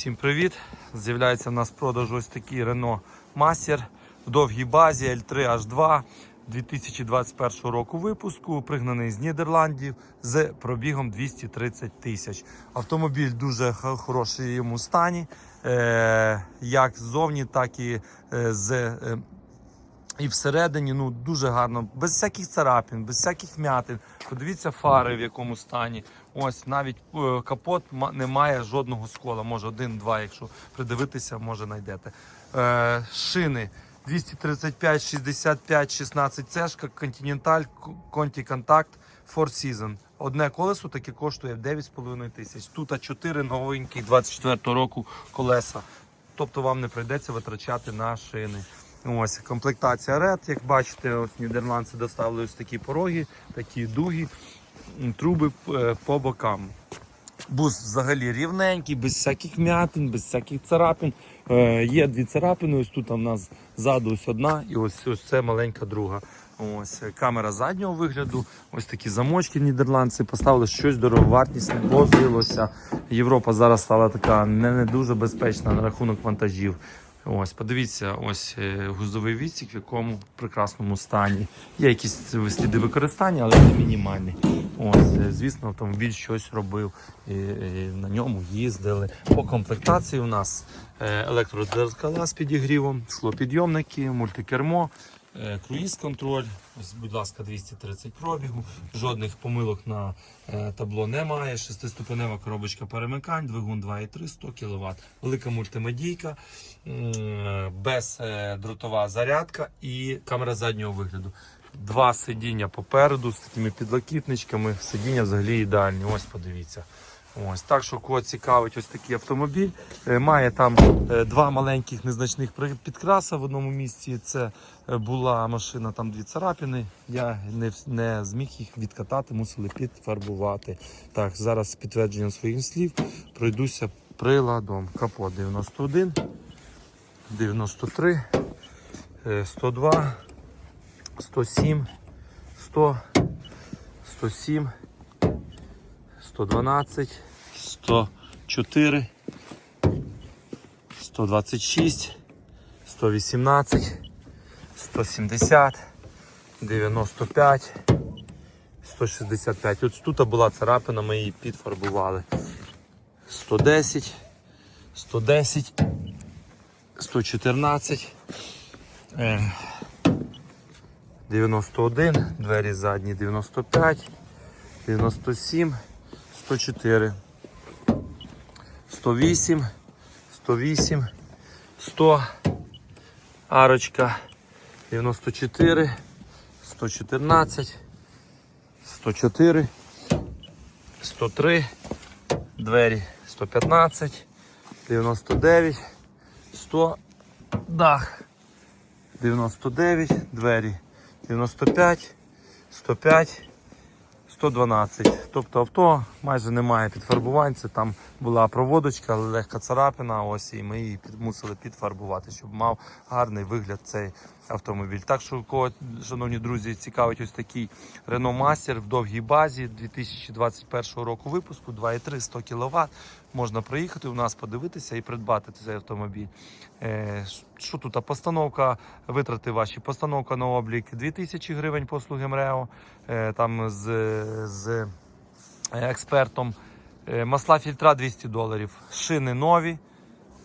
Всім привіт! З'являється в нас в продажу ось такий Renault Master в довгій базі L3H2 2021 року випуску, пригнаний з Нідерландів з пробігом 230 тисяч. Автомобіль дуже хороший йому стані, е, як ззовні, так і е, з. І всередині ну дуже гарно, без всяких царапин, без всяких м'ятин. Подивіться фари в якому стані. Ось навіть е, капот не має жодного скола. Може один-два, якщо придивитися, може знайдете. Е, шини 235, 65, 16 цешка, Continental, Conti Contact, Four Season. Одне колесо таке коштує 9,5 тисяч. Тут а 4 новенькі 24 року колеса. Тобто вам не прийдеться витрачати на шини. Ось комплектація Red, як бачите, ось нідерландці доставили ось такі пороги, такі дуги, труби е, по бокам. Бус взагалі рівненький, без всяких м'ятин, без всяких царапин. Е, є дві царапини, ось тут у нас ззаду ось одна і ось, ось це маленька друга. Ось е, камера заднього вигляду, ось такі замочки нідерландці поставили щось дороговартісне, возилося. Європа зараз стала така не, не дуже безпечна на рахунок вантажів. Ось, подивіться, ось е, гузовий відсік, в якому прекрасному стані. Є якісь сліди використання, але це мінімальні. Ось, е, звісно, автомобіль щось робив, і, і на ньому їздили. По комплектації у нас е, електродзеркала з підігрівом, склопідйомники, мультикермо, е, круїз-контроль. Будь ласка, 230 пробігу. Жодних помилок на табло немає. Шестиступенева коробочка перемикань, двигун 2,3, 100 кВт. Велика мультимедійка, бездротова зарядка і камера заднього вигляду. Два сидіння попереду з такими підлокітничками. Сидіння взагалі ідеальні. Ось подивіться. Ось так що кого цікавить ось такий автомобіль. Е, Має там е, два маленьких незначних підкраса в одному місці. Це е, була машина, там дві царапини. Я не, не зміг їх відкатати, мусили підфарбувати. Так, зараз з підтвердженням своїх слів пройдуся приладом. Капот 91, 93, е, 102, 107, 100, 107, 112, 104, 126, 118, 170, 95, 165. От тут була царапина, ми її підфарбували. 110, 110, 114, е, 91, двері задні 95, 97, 104, 108, 108, 100, арочка 94, 114, 104, 103, двері 115, 99, 100, дах 99, двері 95, 105, 112. Тобто авто майже немає підфарбувань. Там була проводочка, легка царапина. Ось і ми її мусили підфарбувати, щоб мав гарний вигляд цей автомобіль. Так що, кого, шановні друзі, цікавить ось такий Renault Master в довгій базі 2021 року випуску 2,3 100 кВт. Можна приїхати у нас, подивитися і придбати цей автомобіль. Е, що тут? Постановка, витрати ваші. Постановка на облік 2000 гривень послуги МРЕО. Е, там з, з е, експертом. Масла фільтра 200 доларів. Шини нові.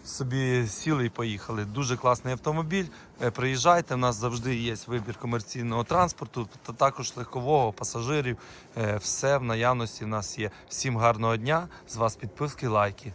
Собі сіли і поїхали. Дуже класний автомобіль. Е, Приїжджайте, у нас завжди є вибір комерційного транспорту, та також легкового, пасажирів. Е, Все в наявності в нас є. Всім гарного дня. З вас підписки, лайки.